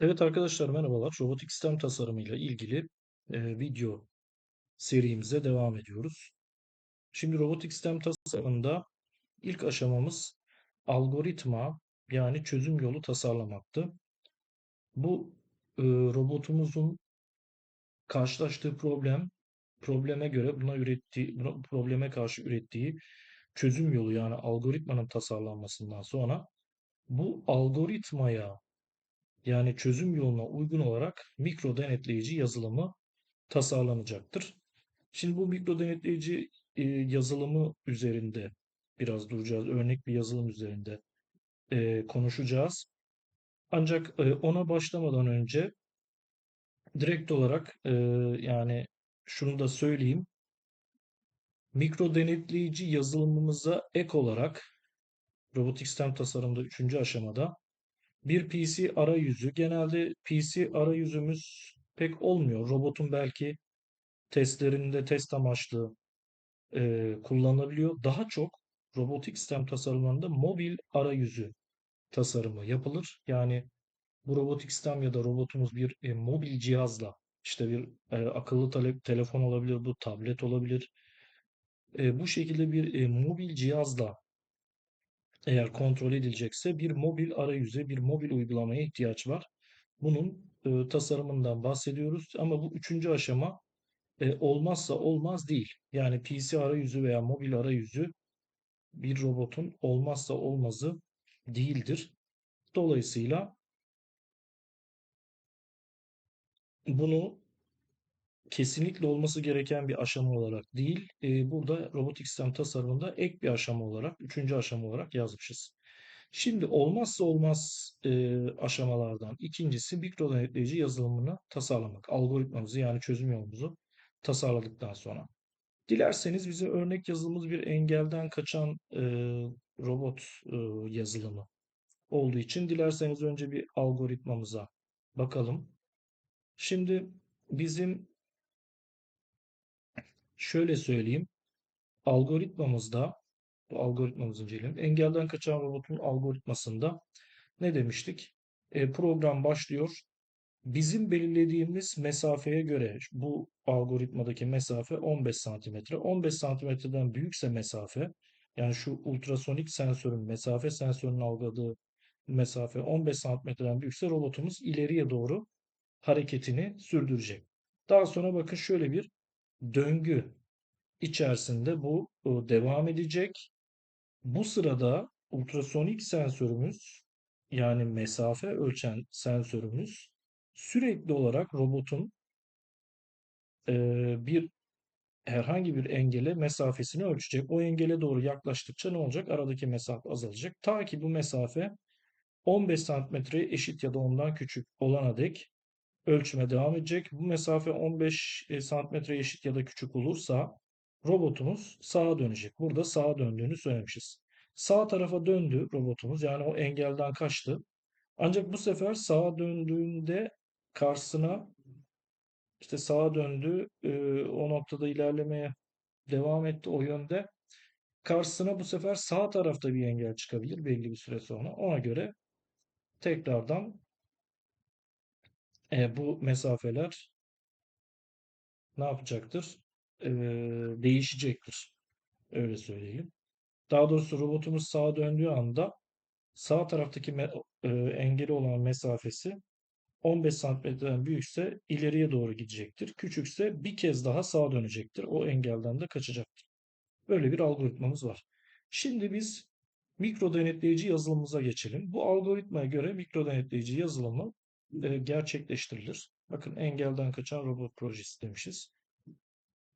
Evet arkadaşlar merhabalar. Robotik sistem tasarımı ile ilgili e, video serimize devam ediyoruz. Şimdi robotik sistem tasarımında ilk aşamamız algoritma yani çözüm yolu tasarlamaktı. Bu e, robotumuzun karşılaştığı problem, probleme göre buna ürettiği, buna, probleme karşı ürettiği çözüm yolu yani algoritmanın tasarlanmasından sonra bu algoritmaya yani çözüm yoluna uygun olarak mikro denetleyici yazılımı tasarlanacaktır. Şimdi bu mikro denetleyici e, yazılımı üzerinde biraz duracağız. Örnek bir yazılım üzerinde e, konuşacağız. Ancak e, ona başlamadan önce direkt olarak yani şunu da söyleyeyim. Mikro denetleyici yazılımımıza ek olarak robotik sistem tasarımda 3. aşamada bir PC arayüzü. Genelde PC arayüzümüz pek olmuyor. Robotun belki testlerinde test amaçlı e, kullanılabiliyor. Daha çok robotik sistem tasarımlarında mobil arayüzü tasarımı yapılır. Yani bu robotik sistem ya da robotumuz bir e, mobil cihazla işte bir e, akıllı tele telefon olabilir, bu tablet olabilir. E, bu şekilde bir e, mobil cihazla eğer kontrol edilecekse bir mobil arayüze, bir mobil uygulamaya ihtiyaç var. Bunun e, tasarımından bahsediyoruz ama bu üçüncü aşama e, olmazsa olmaz değil. Yani PC arayüzü veya mobil arayüzü bir robotun olmazsa olmazı değildir. Dolayısıyla bunu kesinlikle olması gereken bir aşama olarak değil, e, burada robotik sistem tasarımında ek bir aşama olarak, üçüncü aşama olarak yazmışız. Şimdi olmazsa olmaz e, aşamalardan ikincisi mikro denetleyici yazılımını tasarlamak. Algoritmamızı yani çözüm yolumuzu tasarladıktan sonra. Dilerseniz bize örnek yazılımımız bir engelden kaçan e, robot e, yazılımı olduğu için dilerseniz önce bir algoritmamıza bakalım. Şimdi bizim şöyle söyleyeyim. Algoritmamızda bu algoritmamızı inceleyelim. Engelden kaçan robotun algoritmasında ne demiştik? E, program başlıyor. Bizim belirlediğimiz mesafeye göre bu algoritmadaki mesafe 15 santimetre. 15 santimetreden büyükse mesafe yani şu ultrasonik sensörün mesafe sensörünün algıladığı mesafe 15 santimetreden büyükse robotumuz ileriye doğru hareketini sürdürecek. Daha sonra bakın şöyle bir döngü içerisinde bu devam edecek. Bu sırada ultrasonik sensörümüz yani mesafe ölçen sensörümüz sürekli olarak robotun e, bir herhangi bir engele mesafesini ölçecek. O engele doğru yaklaştıkça ne olacak? Aradaki mesafe azalacak. Ta ki bu mesafe 15 santimetreye eşit ya da ondan küçük olana dek ölçüme devam edecek. Bu mesafe 15 santimetreye eşit ya da küçük olursa robotumuz sağa dönecek. Burada sağa döndüğünü söylemişiz. Sağ tarafa döndü robotumuz. Yani o engelden kaçtı. Ancak bu sefer sağa döndüğünde karşısına işte sağa döndü. E, o noktada ilerlemeye devam etti o yönde. Karşısına bu sefer sağ tarafta bir engel çıkabilir belli bir süre sonra. Ona göre tekrardan e, bu mesafeler ne yapacaktır? E, değişecektir. Öyle söyleyelim. Daha doğrusu robotumuz sağa döndüğü anda sağ taraftaki e, engeli olan mesafesi 15 santimetreden büyükse ileriye doğru gidecektir. Küçükse bir kez daha sağa dönecektir. O engelden de kaçacaktır. Böyle bir algoritmamız var. Şimdi biz mikro denetleyici yazılımımıza geçelim. Bu algoritmaya göre mikro denetleyici yazılımı e, gerçekleştirilir. Bakın engelden kaçan robot projesi demişiz.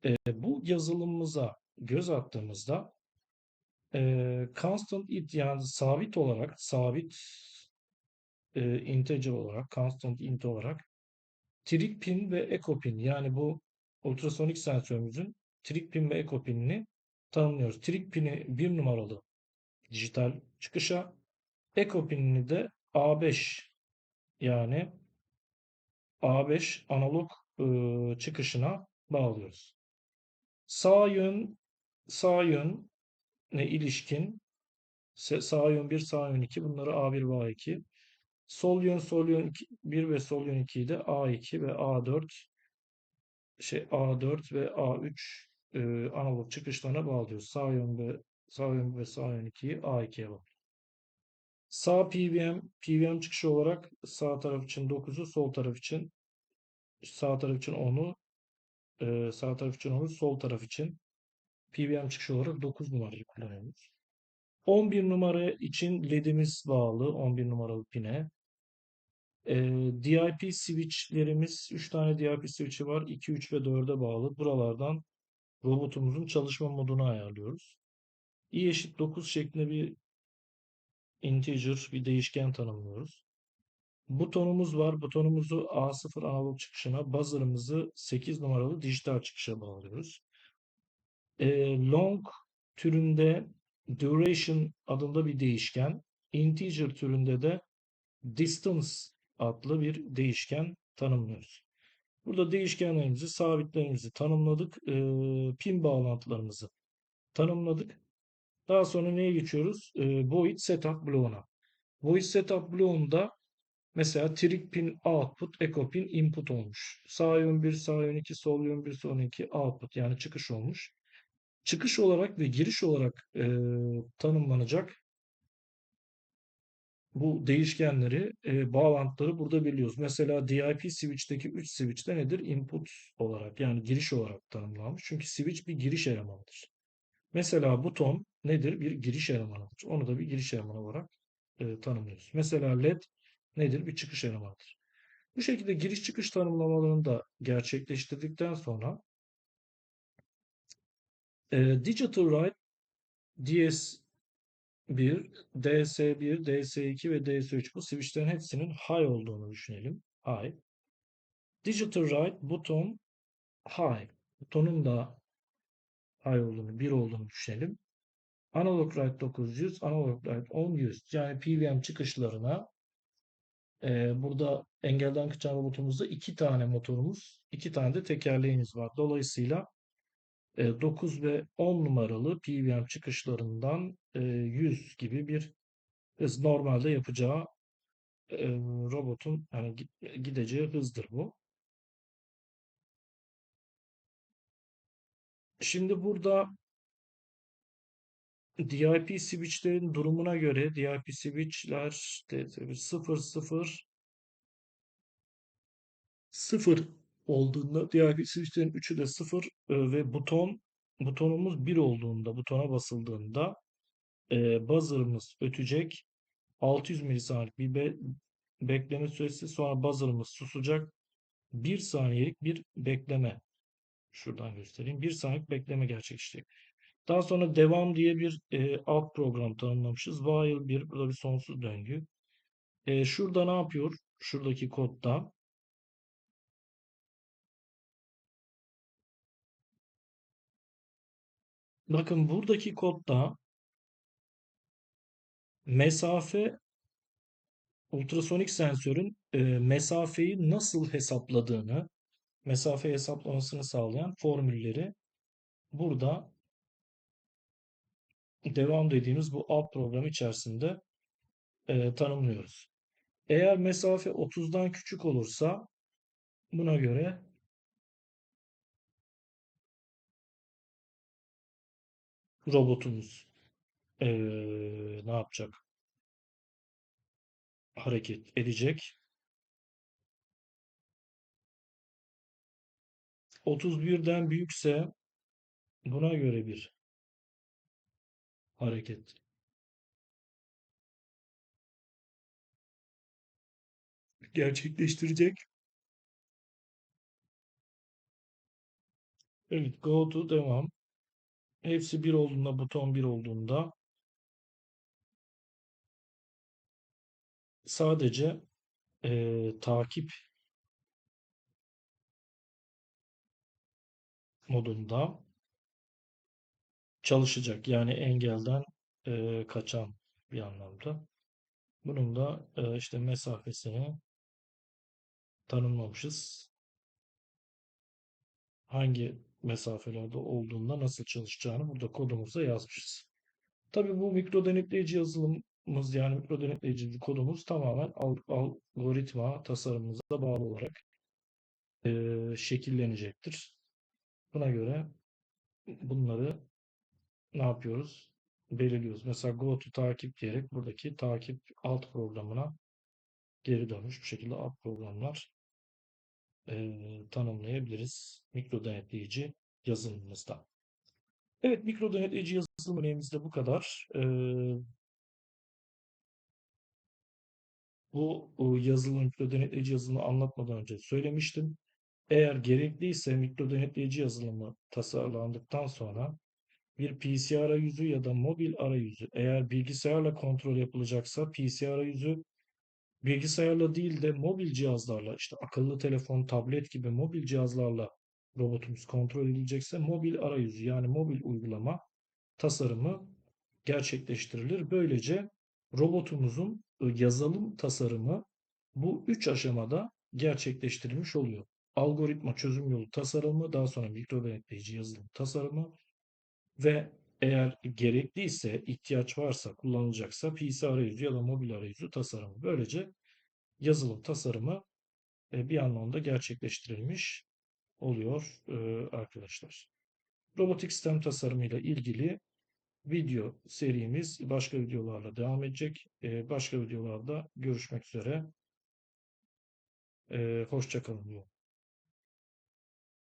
E, bu yazılımımıza göz attığımızda e, constant int yani sabit olarak sabit integer olarak constant int olarak trig pin ve echo pin yani bu ultrasonik sensörümüzün trig pin ve echo pinini tanımlıyoruz. Trig pini bir numaralı dijital çıkışa echo pinini de A5 yani A5 analog e, çıkışına bağlıyoruz. Sağ yön sağ yön ne ilişkin sağ yön 1 sağ yön 2 bunları A1 ve A2 Sol yön sol yön 1 ve sol yön 2'yi de A2 ve A4 şey A4 ve A3 e, analog çıkışlarına bağlıyoruz. Sağ yön ve sağ yön ve sağ yön 2'yi A2'ye bağlıyoruz. Sağ PWM, PWM çıkışı olarak sağ taraf için 9'u, sol taraf için sağ taraf için 10'u, e, sağ taraf için 10'u, sol taraf için PWM çıkışı olarak 9 numarayı kullanıyoruz. 11 numara için ledimiz bağlı 11 numaralı pine. E, DIP switchlerimiz 3 tane DIP switch'i var. 2, 3 ve 4'e bağlı. Buralardan robotumuzun çalışma modunu ayarlıyoruz. i eşit 9 şeklinde bir integer bir değişken tanımlıyoruz. Butonumuz var. Butonumuzu A0 analog çıkışına, buzzer'ımızı 8 numaralı dijital çıkışa bağlıyoruz. E, long türünde duration adında bir değişken, integer türünde de distance adlı bir değişken tanımlıyoruz. Burada değişkenlerimizi, sabitlerimizi tanımladık. E, pin bağlantılarımızı tanımladık. Daha sonra neye geçiyoruz? E, void setup bloğuna. Void setup bloğunda mesela trig pin output, echo pin input olmuş. Sağ yön 1, sağ yön 2, sol yön 1, sol yön 2 output yani çıkış olmuş. Çıkış olarak ve giriş olarak e, tanımlanacak bu değişkenleri, e, bağlantıları burada biliyoruz. Mesela DIP switch'teki 3 switch'te nedir? Input olarak yani giriş olarak tanımlanmış. Çünkü switch bir giriş elemanıdır. Mesela buton nedir? Bir giriş elemanıdır. Onu da bir giriş elemanı olarak e, tanımlıyoruz. Mesela led nedir? Bir çıkış elemanıdır. Bu şekilde giriş çıkış tanımlamalarını da gerçekleştirdikten sonra e, digital write DS1, DS1, DS2 ve DS3 bu switchlerin hepsinin high olduğunu düşünelim. High. Digital write buton high. Butonun da high olduğunu, 1 olduğunu düşünelim. Analog write 900, analog write 10 Yani PWM çıkışlarına e, burada engelden kaçan robotumuzda iki tane motorumuz, iki tane de tekerleğimiz var. Dolayısıyla 9 ve 10 numaralı PWM çıkışlarından 100 gibi bir hız normalde yapacağı robotun yani gideceği hızdır bu. Şimdi burada DIP switchlerin durumuna göre DIP switchler 0 0 0 olduğunda diğer switchlerin üçü de 0 ve buton butonumuz 1 olduğunda butona basıldığında e, buzzer'ımız ötecek. 600 milisaniyelik bir be bekleme süresi sonra buzzer'ımız susacak. 1 saniyelik bir bekleme şuradan göstereyim. 1 saniyelik bekleme gerçekleşecek. Daha sonra devam diye bir e, alt program tanımlamışız. While bir burada bir sonsuz döngü. E, şurada ne yapıyor? Şuradaki kodda Bakın buradaki kodda mesafe ultrasonik sensörün e, mesafeyi nasıl hesapladığını, mesafe hesaplamasını sağlayan formülleri burada devam dediğimiz bu alt program içerisinde e, tanımlıyoruz. Eğer mesafe 30'dan küçük olursa buna göre robotumuz ee, ne yapacak? Hareket edecek. 31'den büyükse buna göre bir hareket gerçekleştirecek. Evet, go to devam. Hepsi bir olduğunda, buton bir olduğunda sadece e, takip modunda çalışacak. Yani engelden e, kaçan bir anlamda. Bunun da e, işte mesafesini tanımlamışız. Hangi mesafelerde olduğunda nasıl çalışacağını burada kodumuzda yazmışız. Tabii bu mikro denetleyici yazılım kodumuz yani mikro denetleyici kodumuz tamamen al- algoritma tasarımımıza bağlı olarak eee, şekillenecektir. Buna göre bunları ne yapıyoruz? Belirliyoruz. Mesela go to takip diyerek buradaki takip alt programına geri dönmüş bu şekilde alt programlar eee, tanımlayabiliriz mikro denetleyici yazılımımızda. Evet, mikro denetleyici yazılım örneğimiz de bu kadar. Eee, bu yazılım, mikro denetleyici yazılımı anlatmadan önce söylemiştim. Eğer gerekliyse mikro denetleyici yazılımı tasarlandıktan sonra bir PC arayüzü ya da mobil arayüzü eğer bilgisayarla kontrol yapılacaksa PC arayüzü bilgisayarla değil de mobil cihazlarla işte akıllı telefon, tablet gibi mobil cihazlarla robotumuz kontrol edilecekse mobil arayüzü yani mobil uygulama tasarımı gerçekleştirilir. Böylece robotumuzun yazılım tasarımı bu üç aşamada gerçekleştirilmiş oluyor. Algoritma çözüm yolu tasarımı, daha sonra mikro denetleyici yazılım tasarımı ve eğer gerekliyse, ihtiyaç varsa, kullanılacaksa PC arayüzü ya da mobil arayüzü tasarımı. Böylece yazılım tasarımı e, bir anlamda gerçekleştirilmiş oluyor e, arkadaşlar. Robotik sistem tasarımıyla ilgili video serimiz başka videolarla devam edecek. E, başka videolarda görüşmek üzere. E, hoşça kalın diyorum.